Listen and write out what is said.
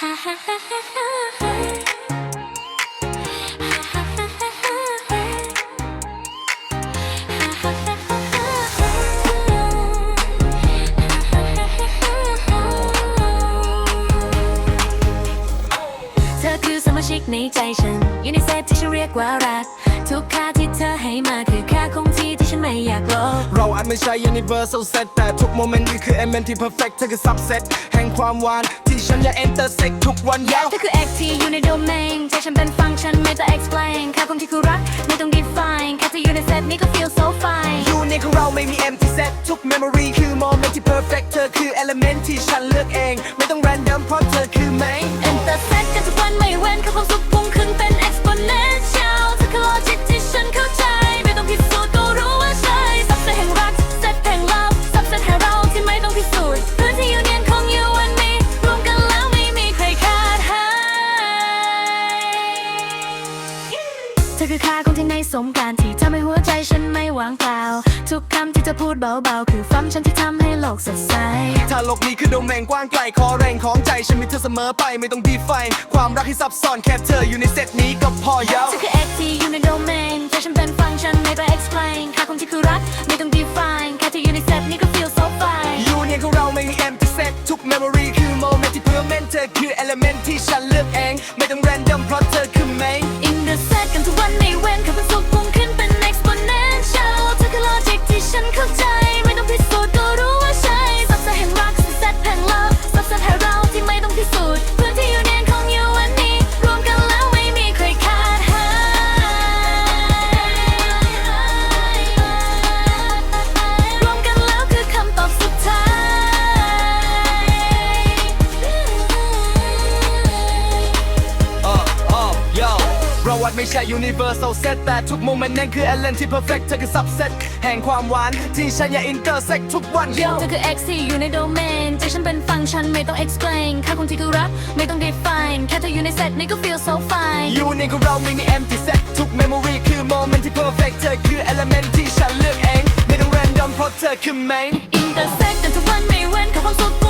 เธอคือสมาชิกในใจฉัน อยู่ในเซตที่ฉันเรียกว่ารัก ทุกค่าที่เธอให้มาคือค่าคงที่ที่ฉันไม่อยากลบ เราอาจไม่ใช่ universal set แต่ทุกโมเมนต์นี่คือ element ที่ perfect เธอคือ subset แห่งความหวาน ที่ฉันอยาก intersect ทุกวันยาวเธอคือ X ที่อยู่ในโดเมนใจฉันเป็นฟังก์ชันไม่ต้อง explain ค่าคงที่คือรักไม่ต้อง define แค่เธออยู่ในเซตนี้ก็ feel so fine อยู่ในของเราไม่มี empty set ทุก memory คือโมเมนต์ที่ perfect เธอคือ element ที่ฉันเลือกเอง ไม่ต้อง random เพราะเธอคือ main intersect กันทุกวันไม่เว้นค่าความสุข ธอคือค่าของที่ในสมการที่ทำให้หัวใจฉันไม่ว่างเปล่า ทุกคำที่เธอพูดเบาๆ คือฟังก์ชันที่ทำให้โลกสดใส ถ้าโลกนี้คือโดเมนกว้างไกลขอแรงของใจ ฉันมีเธอเสมอไปไม่ต้อง define ความรักที่ซับซ้อนแค่เธออยู่ในเซตนี้ก็พอยาวเธอคือ X ที่อยู่ในโดเมนแต่ฉันเป็นฟังก์ชันไม่ต้อง explain ค่าของที่คือรักไม่ต้อง define แค่เธออยู่ในเซตนี้ก็ feel so fine ยูเนียนของเราไม่มี empty set ทุก memory คือโมเมนต์ที่ permanent เธอคือ element ที่ฉันเลือกเองไม่ต้อง random เพราะเธอคือ main intersect กันทุก วัดไม่ใช่ universal set แต่ทุกโมเมนต์นั้นคือ element ที่ perfect เธอคือ subset แห่งความหวาน ที่ฉันอยาก intersect ทุกวันเธอคือ X ที่อยู่ในโดเมนใจฉันเป็นฟังก์ชันไม่ต้อง explain ค่าคงที่คือรักไม่ต้อง define แค่เธออยู่ในเซตนี้ก็ feel so fine ยูเนียนของเราไม่มี empty set ทุก memory คือโมเมนต์ที่ perfect เธอคือ element ที่ฉันเลือกเองไม่ต้อง random เพราะเธอคือ main intersect กันทุกวันไม่เว้นค่าความสุขพุ่ง